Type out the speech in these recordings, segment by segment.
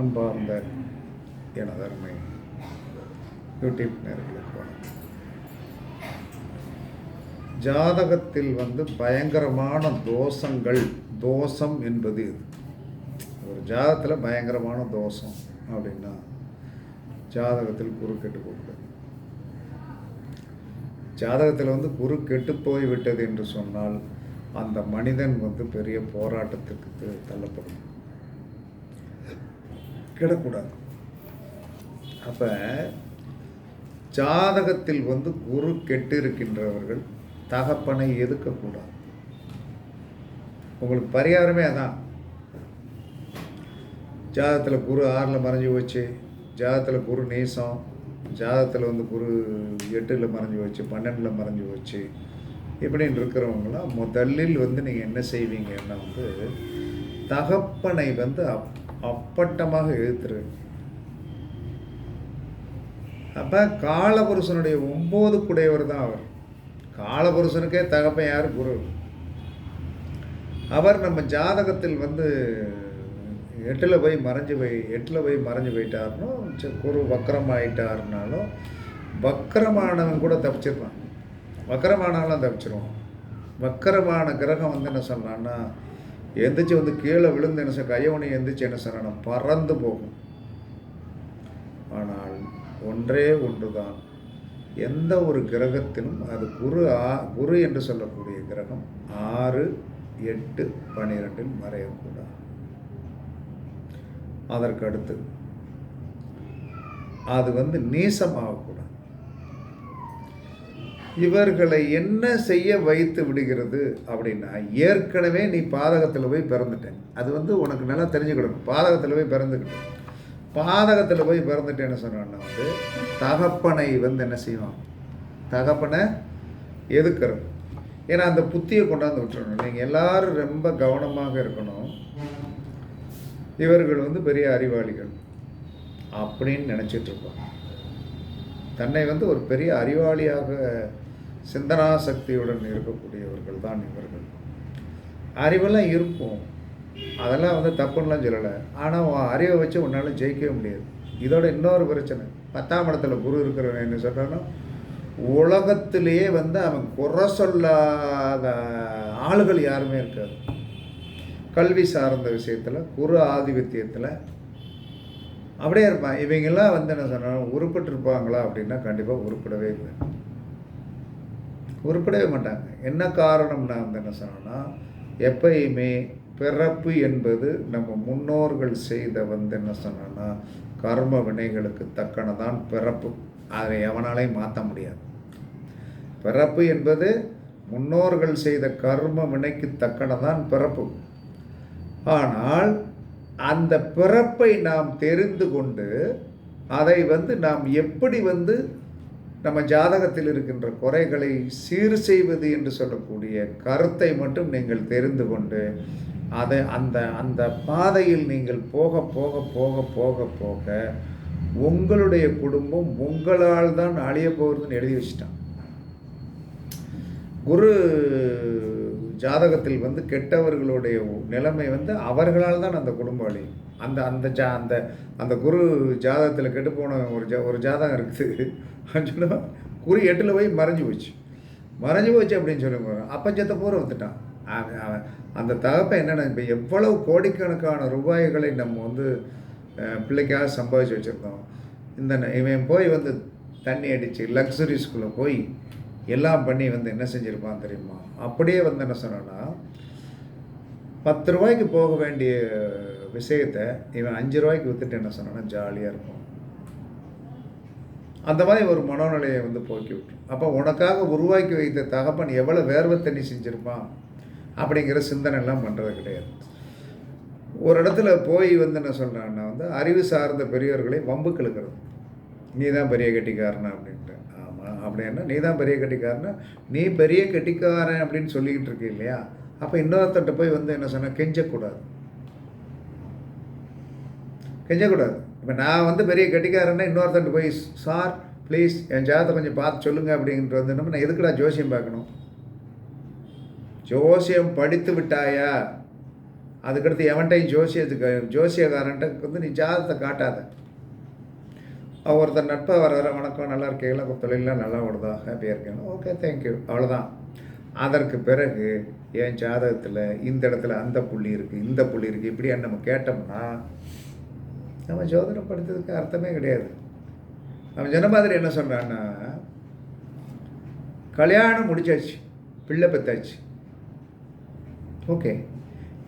அன்பார்ந்த எனதர்மை யூடியூப் நேர்களுக்கு வணக்கம். ஜாதகத்தில் வந்து பயங்கரமான தோஷங்கள் தோஷம் என்பது இது ஒரு ஜாதகத்தில் பயங்கரமான தோஷம் அப்படின்னா ஜாதகத்தில் குரு கெட்டு போகிறது ஜாதகத்தில் வந்து குரு கெட்டு போய் விட்டது என்று சொன்னால் அந்த மனிதன் வந்து பெரிய போராட்டத்துக்கு தள்ளப்படும். கெடக்கூடாது. அப்போ ஜாதகத்தில் வந்து குரு கெட்டிருக்கின்றவர்கள் தகப்பனை எதுக்கக்கூடாது? உங்களுக்கு பரிகாரமே அதான். ஜாதகத்தில் குரு ஆறில் மறைஞ்சு போச்சு ஜாதகத்தில் குரு நீசம் ஜாதகத்தில் வந்து குரு எட்டில் மறைஞ்சு போச்சு பன்னெண்டில் மறைஞ்சு போச்சு இப்படின்னு இருக்கிறவங்களாம் முதலில் வந்து நீங்கள் என்ன செய்வீங்கன்னா வந்து தகப்பனை வந்து அப் அப்பட்டமாக எழுத்துரு. அப்போ காலபுருஷனுடைய ஒம்பது குடையவர் தான் அவர். காலபுருஷனுக்கே தகப்பன் யார்? குரு. அவர் நம்ம ஜாதகத்தில் வந்து எட்டில் போய் மறைஞ்சு போய் எட்டில் போய் மறைஞ்சு போயிட்டாருனும் குரு வக்கரம் ஆயிட்டாருனாலும் வக்கரமானவன் கூட தப்பிச்சிருவான். வக்கரமானவெல்லாம் தப்பிச்சிருவான். வக்கரமான கிரகம் வந்து என்ன சொன்னான்னா எந்திரிச்சு வந்து கீழே விழுந்து என்ன சார் கையவனை எந்திரிச்சு என்ன சொன்னா பறந்து போகும். ஆனால் ஒன்றே ஒன்று தான் எந்த ஒரு கிரகத்திலும் அது குரு ஆ குரு என்று சொல்லக்கூடிய கிரகம் ஆறு எட்டு பன்னிரெண்டில் மறையக்கூடாது. அதற்கடுத்து அது வந்து நீசமாகக்கூடாது. இவர்களை என்ன செய்ய வைத்து விடுகிறது அப்படின்னா ஏற்கனவே நீ பாதகத்தில் போய் பிறந்துட்டேன் அது வந்து உனக்கு நல்லா தெரிஞ்சுக்கிடணும் பாதகத்தில் போய் பிறந்துக்கிட்டேன் பாதகத்தில் போய் பிறந்துட்டேன்னு சொன்னோன்னா வந்து தகப்பனை வந்து என்ன செய்வான்? தகப்பனை எதுக்கிறது? ஏன்னா அந்த புத்தியை கொண்டாந்து விட்டுறணும். நீங்கள் எல்லாரும் ரொம்ப கவனமாக இருக்கணும். இவர்கள் வந்து பெரிய அறிவாளிகள் அப்படின்னு நினச்சிட்ருப்பாங்க தன்னை வந்து ஒரு பெரிய அறிவாளியாக சிந்தனா சக்தியுடன் இருக்கக்கூடியவர்கள் தான் இவர்கள். அறிவெல்லாம் இருக்கும். அதெல்லாம் வந்து தப்புன்னெலாம் சொல்லலை. ஆனால் அறிவை வச்சு உன்னால் ஜெயிக்கவே முடியாது. இதோட இன்னொரு பிரச்சனை. பத்தாம் இடத்துல குரு இருக்கிறவன் என்ன சொல்கிறான்னா உலகத்திலேயே வந்து அவன் குறை சொல்லாத ஆளுகள் யாருமே இருக்காது. கல்வி சார்ந்த விஷயத்தில் குரு ஆதிபத்தியத்தில் அப்படியே இருப்பான். இவங்கெல்லாம் வந்து என்ன சொன்னாலும் உருப்பட்டிருப்பாங்களா அப்படின்னா கண்டிப்பாக உருப்பிடவே இல்லை. உருப்படவே மாட்டாங்க. என்ன காரணம்னா வந்து என்ன சொன்னோன்னா எப்பயுமே பிறப்பு என்பது நம்ம முன்னோர்கள் செய்த வந்து என்ன சொன்னோன்னா கர்ம வினைகளுக்கு தக்கனதான் பிறப்பு. அதை எவனாலையும் மாற்ற முடியாது. பிறப்பு என்பது முன்னோர்கள் செய்த கர்ம வினைக்கு தக்கனதான் பிறப்பு. ஆனால் அந்த பிறப்பை நாம் தெரிந்து கொண்டு அதை வந்து நாம் எப்படி வந்து நம்ம ஜாதகத்தில் இருக்கின்ற குறைகளை சீர் செய்வது என்று சொல்லக்கூடிய கருத்தை மட்டும் நீங்கள் தெரிந்து கொண்டு அதை அந்த அந்த பாதையில் நீங்கள் போக போக போக போக போக உங்களுடைய குடும்பம் உங்களால் தான் அழிய போகிறதுன்னு எழுதி வச்சிட்டான். குரு ஜாதகத்தில் வந்து கெட்டவர்களுடைய நிலைமை வந்து அவர்களால் தான் அந்த குடும்ப வழி. அந்த அந்த ஜா அந்த அந்த குரு ஜாதகத்தில் கெட்டு போன ஒரு ஜா ஒரு ஜாதகம் இருக்குது. சொன்னால் குறி எட்டில் போய் மறைஞ்சு போச்சு. மறைஞ்சு போச்சு அப்படின்னு சொல்லி அப்போ செத்த பூரா வந்துட்டான் அவன் அவன் அந்த தகப்பை என்னென்ன இப்போ எவ்வளவு கோடிக்கணக்கான ரூபாய்களை நம்ம வந்து பிள்ளைக்காக சம்பாதிச்சு வச்சுருந்தோம். இந்த இவன் போய் வந்து தண்ணி அடித்து லக்ஸுரிஸ்குள்ளே போய் எல்லாம் பண்ணி வந்து என்ன செஞ்சுருப்பான் தெரியுமா? அப்படியே வந்து என்ன சொன்னோன்னா பத்து ரூபாய்க்கு போக வேண்டிய விஷயத்தை இவன் அஞ்சு ரூபாய்க்கு வித்துட்டு என்ன சொன்னான்னா ஜாலியாக இருக்கும் அந்த மாதிரி ஒரு மனோநிலையை வந்து போக்கி விட்டுரும் அப்போ உனக்காக உருவாக்கி வைத்த தகப்பன் எவ்வளோ வேர்வை தண்ணி செஞ்சுருப்பான்? அப்படிங்கிற சிந்தனை எல்லாம் பண்ணுறது கிடையாது. ஒரு இடத்துல போய் வந்து என்ன சொல்கிறான்னா வந்து அறிவு சார்ந்த பெரியவர்களை வம்புக்கு இழுக்கிறது நீ தான் பெரிய கட்டிக்காரனா அப்படின்ட்டு. அப்படின்னா நீ தான் பெரிய கட்டிக்காரன்னா நீ பெரிய கட்டிக்காரன் அப்படின்னு சொல்லிக்கிட்டு இருக்க இல்லையா? அப்போ இன்னொருத்தட்ட போய் வந்து என்ன சொன்னால் கெஞ்சக்கூடாது. கெஞ்சக்கூடாது. இப்போ நான் வந்து பெரிய கட்டிக்காரன்னா இன்னொருத்தன்ட்டு போய் சார் ப்ளீஸ் என் ஜாதகத்தை கொஞ்சம் பார்த்து சொல்லுங்கள் அப்படின்ட்டு வந்து நம்ம நான் எதுக்குடா ஜோசியம் பார்க்கணும்? ஜோசியம் படித்து விட்டாயா? அதுக்கடுத்து எவன்ட்டையும் ஜோசியத்துக்கு ஜோசியக்காரன்ட்ட வந்து நீ ஜாதகத்தை காட்டாத. ஒருத்தர் நட்பை வர வர வணக்கம் நல்லா இருக்கீங்களா தொழிலெலாம் நல்லா ஓடுதா ஹாப்பியாக இருக்கேன் ஓகே தேங்க்யூ அவ்வளோதான் அதற்கு பிறகு என் ஜாதகத்தில் இந்த இடத்துல அந்த புள்ளி இருக்குது இந்த புள்ளி இருக்குது இப்படியான்னு நம்ம கேட்டோம்னா நம்ம ஜோதனம் படித்ததுக்கு அர்த்தமே கிடையாது. நம்ம சொன்ன மாதிரி என்ன சொல்கிறான்னா கல்யாணம் முடிச்சாச்சு பிள்ளை பெற்றாச்சு ஓகே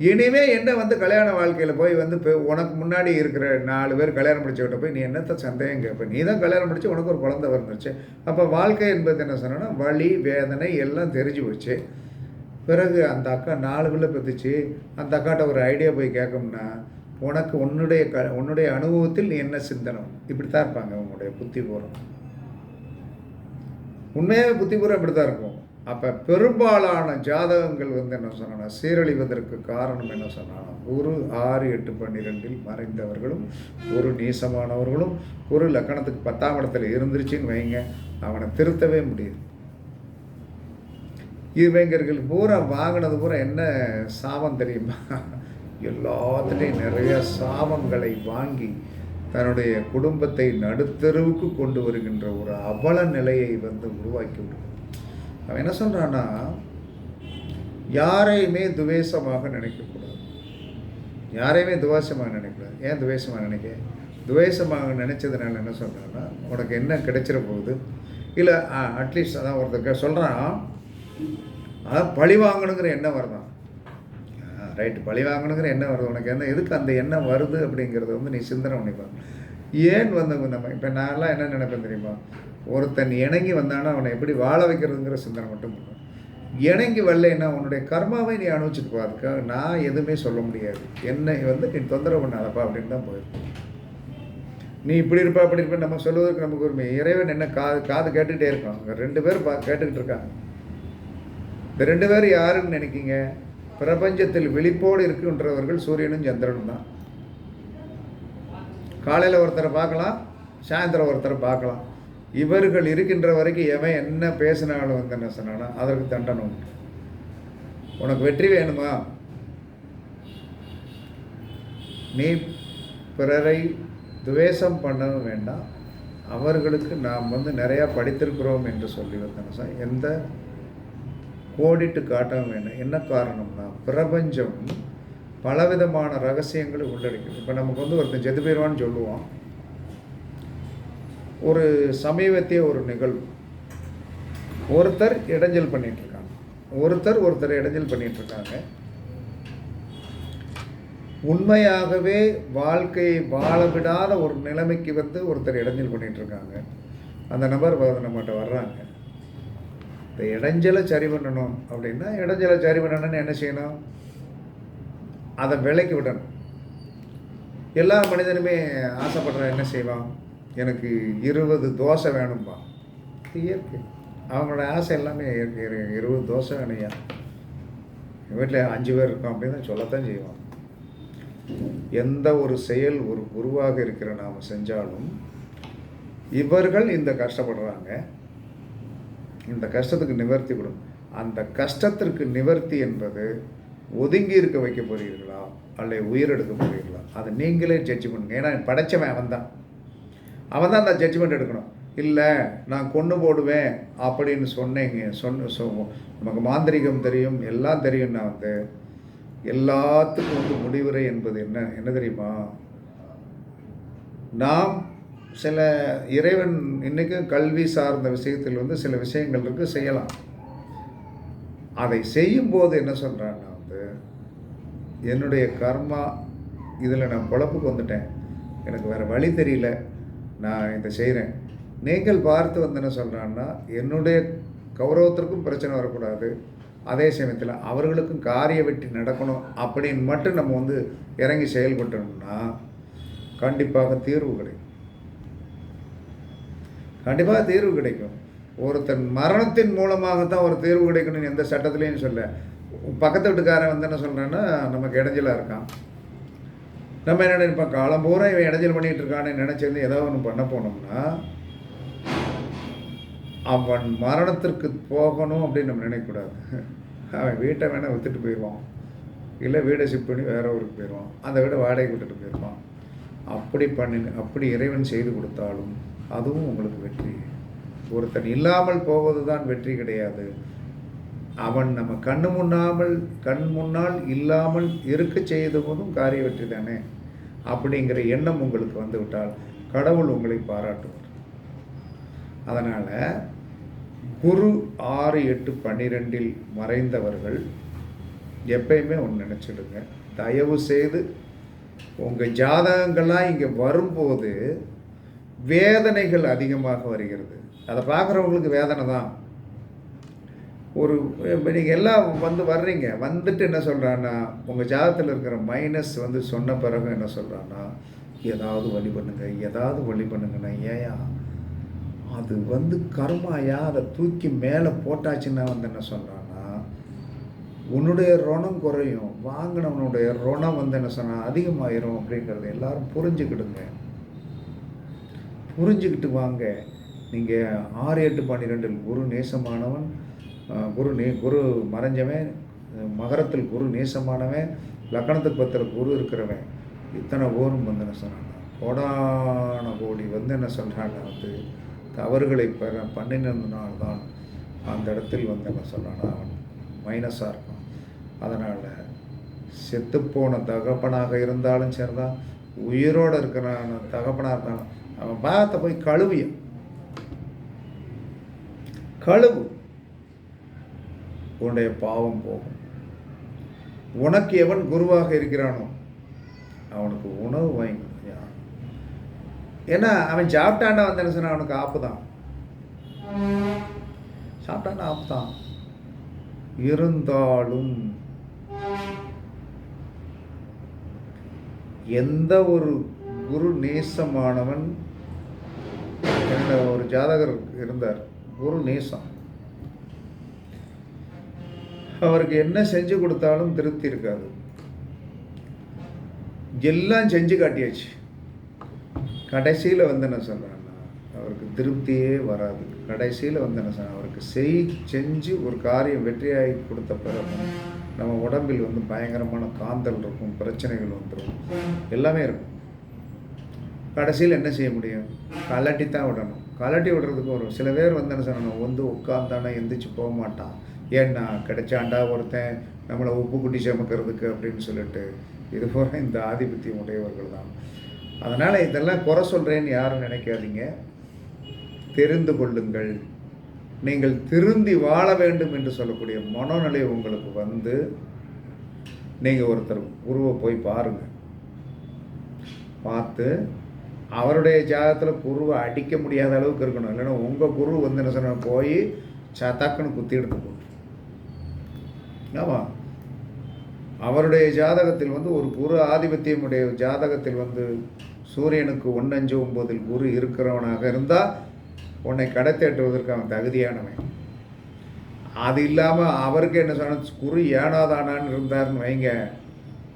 இனிமே என்ன வந்து கல்யாண வாழ்க்கையில் போய் வந்து இப்போ உனக்கு முன்னாடி இருக்கிற நாலு பேர் கல்யாணம் முடிச்சவட்ட போய் நீ என்னத்த சந்தேகம் கேட்ப நீ தான் கல்யாணம் முடிச்சு உனக்கு ஒரு குழந்தை வந்துருச்சு அப்போ வாழ்க்கை என்பது என்ன சொன்னோன்னா வலி வேதனை எல்லாம் தெரிஞ்சு போச்சு. பிறகு அந்த அக்கா நாலு பிள்ளை பெற்றுச்சு அந்த அக்காட்ட ஒரு ஐடியா போய் கேட்கணும்னா உனக்கு உன்னுடைய க உன்னுடைய அனுபவத்தில் நீ என்ன சிந்தனம்? இப்படி தான் இருப்பாங்க உங்களுடைய புத்திபூர்வம் உண்மையாகவே புத்திபூர்வம் இப்படி தான் இருக்கும். அப்போ பெரும்பாலான ஜாதகங்கள் வந்து என்ன சொன்னா சீரழிவதற்கு காரணம் என்ன சொன்னால் ஒரு ஆறு எட்டு பன்னிரெண்டில் மறைந்தவர்களும் ஒரு நீசமானவர்களும் ஒரு லக்கணத்துக்கு பத்தாம் இடத்துல இருந்துருச்சுன்னு வைங்க அவனை திருத்தவே முடியாது இவங்களுக்கு பூரா வாங்கினது பூரா என்ன சாபம் தெரியுமா? எல்லாத்துலேயும் நிறைய சாபங்களை வாங்கி தன்னுடைய குடும்பத்தை நடுத்தருவுக்கு கொண்டு வருகின்ற ஒரு அவல நிலையை வந்து உருவாக்கி விடுவோம் அவன் என்ன சொல்கிறான்னா யாரையுமே துவேஷமாக நினைக்கக்கூடாது. யாரையுமே துவேஷமாக நினைக்கக்கூடாது. ஏன் துவேஷமாக நினைக்க? துவேஷமாக நினச்சதுனால என்ன சொல்கிறான்னா உனக்கு என்ன கிடைச்சிட போகுது? இல்லை அட்லீஸ்ட் அதான் ஒருத்தர் சொல்கிறான் அதான் பழி வாங்கணுங்கிற எண்ணம் வருதான். ரைட்டு பழி வாங்கணுங்கிற எண்ணம் வருது. உனக்கு என்ன எதுக்கு அந்த எண்ணம் வருது அப்படிங்கிறத வந்து நீ சிந்தனை பண்ணிப்பாங்க. ஏன் வந்தவங்க நம்ம? இப்போ நான்லாம் என்ன நினைப்பேன் தெரியுமா? ஒருத்தன் இணங்கி வந்தானா அவனை எப்படி வாழ வைக்கிறதுங்கிற சிந்தனை மட்டும் பண்ணுவேன் இணங்கி வரலைன்னா உன்னுடைய கர்மாவை நீ அனுபவிச்சுட்டு பார்த்துக்க நான் எதுவுமே சொல்ல முடியாது. என்னை வந்து நீ தொந்தரவு பண்ணாதப்பா அப்படின்னு தான் போயிருக்கேன் நீ இப்படி இருப்பா அப்படி இருப்பா நம்ம சொல்லுவதற்கு நமக்கு உரிமை. இறைவன் என்ன காது காது கேட்டுகிட்டே இருக்கான். ரெண்டு பேர் பா கேட்டுக்கிட்டு இருக்காங்க. இந்த ரெண்டு பேர் யாருன்னு நினைக்கிங்க? பிரபஞ்சத்தில் விழிப்போடு இருக்கின்றவர்கள் சூரியனும் சந்திரனும் தான். காலையில் ஒருத்தரை பார்க்கலாம் சாயந்தரம் ஒருத்தரை பார்க்கலாம். இவர்கள் இருக்கின்ற வரைக்கும் எவன் என்ன பேசினாலும் வந்து என்ன சொன்னானா அதற்கு தண்டனை உண்டு. உனக்கு வெற்றி வேணுமா? நீ பிறரை துவேஷம் பண்ணவும் வேண்டாம். அவர்களுக்கு நாம் வந்து நிறையா படித்திருக்கிறோம் என்று சொல்லி வந்தேன் எந்த கோடிட்டு காட்டவும் வேணும் என்ன காரணம்னா பிரபஞ்சம் பலவிதமான ரகசியங்களை உள்ளடக்கிது இப்போ நமக்கு வந்து ஒருத்தன் செத்து போயிடுவான்னு சொல்லுவான். ஒரு சமீபத்திய ஒரு நிகழ்வு. ஒருத்தர் இடைஞ்சல் பண்ணிட்டு இருக்காங்க ஒருத்தர் ஒருத்தர் இடைஞ்சல் பண்ணிட்டு இருக்காங்க உண்மையாகவே வாழ்க்கையை வாழ விடாத ஒரு நிலைமைக்கு வந்து ஒருத்தர் இடைஞ்சல் பண்ணிட்டு இருக்காங்க அந்த நபர் நம்மகிட்ட வர்றாங்க. இந்த இடைஞ்சலை சரி பண்ணணும். அப்படின்னா இடைஞ்சலை சரி பண்ணணும்னு என்ன செய்யணும்? அதை விலைக்கு விடணும். எல்லா மனிதனுமே ஆசைப்படுற என்ன செய்வான் எனக்கு இருபது தோசை வேணும்பா. இயற்கை. அவங்களோட ஆசை எல்லாமே இயற்கை. இருபது தோசை வேணையா வீட்டில் அஞ்சு பேர் இருக்கோம் அப்படின்னு தான் சொல்லத்தான் செய்வான் எந்த ஒரு செயல் ஒரு குருவாக இருக்கிற நாம் செஞ்சாலும் இவர்கள் இந்த கஷ்டப்படுறாங்க. இந்த கஷ்டத்துக்கு நிவர்த்தி கொடுக்கும். அந்த கஷ்டத்திற்கு நிவர்த்தி என்பது ஒதுங்கி இருக்க வைக்க போகிறீர்களா அல்லது உயிரெடுக்க போகிறீர்களா அதை நீங்களே ஜட்ஜ் பண்ணுங்க. ஏன்னா படைச்சவன் அவன் தான் அவன் தான் அந்த ஜட்ஜ்மெண்ட் எடுக்கணும். இல்லை நான் கொண்டு போடுவேன் அப்படின்னு சொன்னீங்க. சொன்ன சொ நமக்கு மாந்திரிகம் தெரியும். எல்லாம் தெரியும்னா வந்து. எல்லாத்துக்கும் வந்து முடிவுரை என்பது என்ன? என்ன தெரியுமா? நாம் சில இறைவன் இன்றைக்கும் கல்வி சார்ந்த விஷயத்தில் வந்து சில விஷயங்கள் இருக்குது செய்யலாம். அதை செய்யும்போது என்ன சொல்கிறான்னா என்னுடைய கர்மா இதில் நான் பொழப்புக்கு வந்துட்டேன். எனக்கு வேறு வழி தெரியல. நான் இதை செய்கிறேன். நீங்கள் பார்த்து வந்தேன்னு சொல்கிறான்னா என்னுடைய கௌரவத்திற்கும் பிரச்சனை வரக்கூடாது. அதே சமயத்தில் அவர்களுக்கும் காரிய வெட்டி நடக்கணும் அப்படின்னு மட்டும் நம்ம வந்து இறங்கி செயல்பட்டோம்னா கண்டிப்பாக தீர்வு கிடைக்கும். கண்டிப்பாக தீர்வு கிடைக்கும். ஒருத்தன் மரணத்தின் மூலமாக தான் ஒரு தீர்வு கிடைக்கணும்னு எந்த சட்டத்துலேயும் சொல்ல. பக்கத்து வீட்டுக்காரன் வந்து என்ன சொல்கிறேன்னா நமக்கு இடைஞ்சலாக இருக்கான். நம்ம என்ன நினைப்போம் காலம் பூரா இவன் இடைஞ்சல் பண்ணிகிட்டு இருக்கான்னு நினச்சிருந்து ஏதோ ஒன்று பண்ண போனோம்னா அவன் மரணத்திற்கு போகணும் அப்படின்னு நம்ம நினைக்கக்கூடாது. அவன் வீட்டை வேணால் விற்றுட்டு போயிடுவான். இல்லை வீடை ஷிஃப்ட் பண்ணி வேற ஊருக்கு போயிடுவான். அந்த வீடை வாடகை விட்டுட்டு போயிடுவான். அப்படி பண்ணி அப்படி இறைவன் செய்து கொடுத்தாலும் அதுவும் உங்களுக்கு வெற்றி. ஒருத்தன் இல்லாமல் போவது தான் வெற்றி கிடையாது. அவன் நம்ம கண்ணு முன்னாமல் கண் முன்னால் இல்லாமல் இருக்க செய்த போதும் காரிய வெற்றி தானே? அப்படிங்கிற எண்ணம் உங்களுக்கு வந்துவிட்டால் கடவுள் உங்களை பாராட்டுவார். அதனால் குரு ஆறு எட்டு பன்னிரெண்டில் மறைந்தவர்கள் எப்பயுமே ஒன்று நினச்சிடுங்க. தயவு செய்து உங்கள் ஜாதகங்கள்லாம் இங்கே வரும்போது வேதனைகள் அதிகமாக வருகிறது. அதை பார்க்குறவங்களுக்கு வேதனை தான். ஒரு இப்போ நீங்கள் எல்லாம் வந்து வர்றீங்க வந்துட்டு என்ன சொல்கிறான்னா உங்கள் ஜாதகத்தில் இருக்கிற மைனஸ் வந்து சொன்ன பிறகு என்ன சொல்கிறான்னா ஏதாவது வழி பண்ணுங்க ஏதாவது வழி பண்ணுங்கண்ணா ஏயா அது வந்து கர்மாயா அதை தூக்கி மேலே போட்டாச்சுன்னா வந்து என்ன சொல்கிறான்னா உன்னுடைய ருணம் குறையும் வாங்கினவனுடைய ருணம் வந்து என்ன சொன்னால் அதிகமாயிரும் அப்படிங்கிறத எல்லாரும் புரிஞ்சுக்கிடுங்க. புரிஞ்சுக்கிட்டு வாங்க. நீங்கள் ஆறு எட்டு பன்னிரெண்டில் குரு நேசமானவன் குரு நே குரு மறைஞ்சவன் மகரத்தில் குரு நேசமானவன் லக்கணத்துக்கு பத்தில் குரு இருக்கிறவன். இத்தனை ஊரும் வந்து என்ன சொன்னாங்க கோடான கோடி வந்து என்ன சொல்கிறாங்க வந்து தவறுகளை பெற பண்ணினதுனால்தான் அந்த இடத்தில் வந்து என்ன சொல்கிறான்னா அவன்? மைனஸாக இருக்கும் அதனால் செத்துப்போன தகப்பனாக இருந்தாலும் சரிதான். உயிரோடு இருக்கிறான தகப்பனாக இருந்தாலும் அவன் பாகத்தை போய் கழுவிய கழுவு. உன்னுடைய பாவம் போகும். உனக்கு எவன் குருவாக இருக்கிறானோ அவனுக்கு உணவு வாங்கி ஏன்னா அவன் சாப்பிட்டாண்டா வந்து என்ன அவனுக்கு ஆப்பு தான் சாப்பிட்டாண்டா ஆப்பு தான் இருந்தாலும் எந்த ஒரு குரு நேசமானவன் என்னோட ஒரு ஜாதகர் இருந்தார். குரு நேசம். அவருக்கு என்ன செஞ்சு கொடுத்தாலும் திருப்தி இருக்காது. எல்லாம் செஞ்சு காட்டியாச்சு. கடைசியில் வந்து என்ன சொல்கிறேன்னா அவருக்கு திருப்தியே வராது. கடைசியில் வந்து என்ன சொல்றேன் அவருக்கு செய் செஞ்சு ஒரு காரியம் வெற்றியாகி கொடுத்த பிறகு நம்ம உடம்பில் வந்து பயங்கரமான காந்தல் இருக்கும் பிரச்சனைகள் வந்துடும் எல்லாமே இருக்கும். கடைசியில் என்ன செய்ய முடியும்? கலட்டி தான் விடணும். கலட்டி விடுறதுக்கு ஒரு சில பேர் வந்து என்ன சொல்லணும் வந்து உட்காந்தானே எந்திரிச்சு போக மாட்டான். ஏன்னா கிடைச்சாண்டா ஒருத்தன் நம்மளை உப்பு குட்டி சமைக்கிறதுக்கு அப்படின்னு சொல்லிட்டு இது போல இந்த ஆதிபத்தியம் உடையவர்கள் தான். அதனால் இதெல்லாம் குறை சொல்கிறேன்னு யாரும் நினைக்காதீங்க. தெரிந்து கொள்ளுங்கள். நீங்கள் திருந்தி வாழ வேண்டும் என்று சொல்லக்கூடிய மனோநிலை உங்களுக்கு வந்து நீங்கள் ஒருத்தர் குருவை போய் பாருங்கள் பார்த்து அவருடைய ஜாதகத்தில் குருவை அடிக்க முடியாத அளவுக்கு இருக்கணும். இல்லைன்னா உங்கள் குரு வந்து என்ன சொன்ன போய் சத்தாக்குன்னு குத்தி எடுத்து ஆமாம் அவருடைய ஜாதகத்தில் வந்து ஒரு குரு ஆதிபத்தியமுடைய ஜாதகத்தில் வந்து சூரியனுக்கு ஒன்னஞ்சு ஒன்பதில் குரு இருக்கிறவனாக இருந்தால் உன்னை கடத்தேற்றுவதற்கு அவன் தகுதியானவன். அது இல்லாமல் அவருக்கு என்ன சொன்ன குரு ஏனாதானான்னு இருந்தார்னு வைங்க.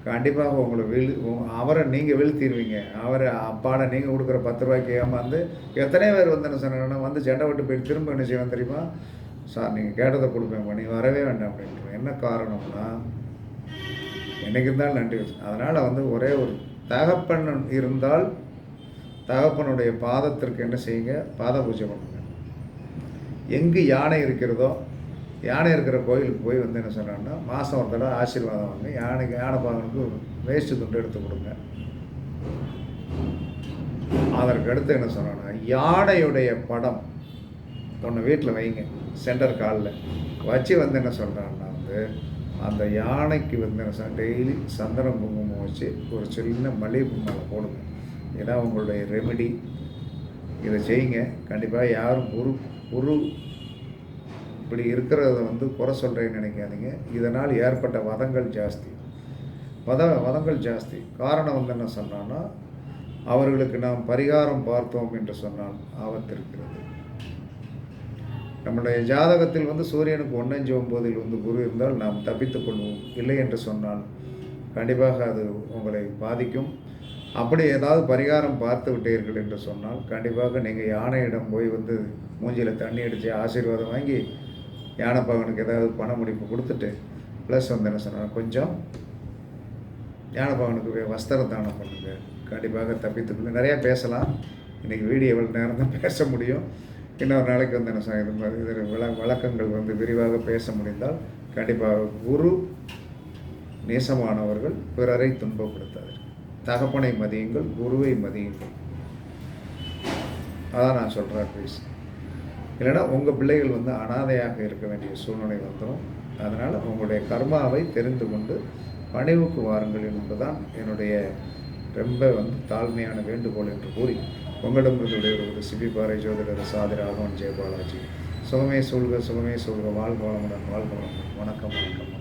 கண்டிப்பாக உங்களை வீழ் அவரை நீங்கள் வீழ்த்திடுவீங்க அவரை அப்பாட நீங்கள் கொடுக்குற பத்து ரூபாய்க்கு ஏமாந்து எத்தனை பேர் வந்து என்ன சொன்னாங்கன்னா வந்து ஜெண்டை விட்டு போய் திரும்ப என்ன செய்வேன் தெரியுமா? சார் நீங்கள் கேட்டதை கொடுப்பேன் நீ வரவே வேண்டாம் அப்படின்ட்டு. என்ன காரணம்னா என்னைக்கு இருந்தாலும் நன்றி அதனால் வந்து ஒரே ஒரு தகப்பன் இருந்தால் தகப்பனுடைய பாதத்திற்கு என்ன செய்யுங்க? பாத பூஜை பண்ணுங்க. எங்கு யானை இருக்கிறதோ யானை இருக்கிற கோயிலுக்கு போய் வந்து என்ன சொன்னாங்கன்னா மாதம் ஒரு தடவை ஆசீர்வாதம் வாங்க யானைக்கு யானை பாகனுக்கு வேஸ்ட்டு துண்டு எடுத்து கொடுங்க. அதற்கு அடுத்து என்ன சொன்னான்னா யானையுடைய படம் ஒன்று வீட்டில் வைங்க சென்டர் காலில். வச்சு வந்து என்ன சொல்கிறான்னா வந்து அந்த யானைக்கு வந்து என்ன டெய்லி சந்தனம் குங்குமம் வச்சு ஒரு சின்ன மளிகை மேலே போடுங்க. இதான் உங்களுடைய ரெமெடி இதை செய்யுங்க. கண்டிப்பாக யாரும் குரு குரு இப்படி இருக்கிறத வந்து குறை சொல்கிறேன்னு நினைக்காதீங்க. இதனால் ஏற்பட்ட வதங்கள் ஜாஸ்தி. வத வதங்கள் ஜாஸ்தி. காரணம் வந்து என்ன சொன்னான்னா அவர்களுக்கு நாம் பரிகாரம் பார்த்தோம் என்று சொன்னால் ஆபத்து இருக்கிறது. நம்முடைய ஜாதகத்தில் வந்து சூரியனுக்கு ஒன்னஞ்சு ஒம்போதில் வந்து குரு இருந்தால் நாம் தப்பித்துக் கொள்வோம். இல்லை என்று சொன்னால் கண்டிப்பாக அது உங்களை பாதிக்கும். அப்படி ஏதாவது பரிகாரம் பார்த்து விட்டீர்கள் என்று சொன்னால் கண்டிப்பாக நீங்கள் யானையிடம் போய் வந்து மூஞ்சியில் தண்ணி அடித்து ஆசீர்வாதம் வாங்கி யானைப்பாகனுக்கு ஏதாவது பண முடிப்பு கொடுத்துட்டு ப்ளஸ் வந்து என்ன சொன்னால் கொஞ்சம் யானைப்பாகனுக்கு வஸ்திர தானம் பண்ணுங்கள் கண்டிப்பாக தப்பித்துக்கொள்ள நிறையா பேசலாம். இன்றைக்கி வீடியோவில் நேரம் தான் பேச முடியும். இன்னொரு நாளைக்கு வந்து என்ன சொல் இது மாதிரி இதில் விள வழக்கங்கள் வந்து விரிவாக பேச முடிந்தால் கண்டிப்பாக குரு நேசமானவர்கள் பிறரை துன்பப்படுத்தாதீர்கள். தகப்பனை மதியுங்கள் குருவை மதியுங்கள். அதான் நான் சொல்கிறேன் ப்ளீஸ் இல்லைன்னா உங்கள் பிள்ளைகள் வந்து அனாதையாக இருக்க வேண்டிய சூழ்நிலை வந்துடும் அதனால் உங்களுடைய கர்மாவை தெரிந்து கொண்டு பணிவுக்கு வாருங்கள் என்பதுதான் என்னுடைய ரொம்ப வந்து தாழ்மையான வேண்டுகோள் என்று கூறி உங்களிடமிருந்து விடைபெறுவது சிபி பாறை ஜோதிடர் சாதி ராகவன் ஜெயபாலாஜி. சுகமே சொல்க சுகமே சொல்க வாழ்க வளமுடன் வாழ்க வளமுடன். வணக்கம் வணக்கம்.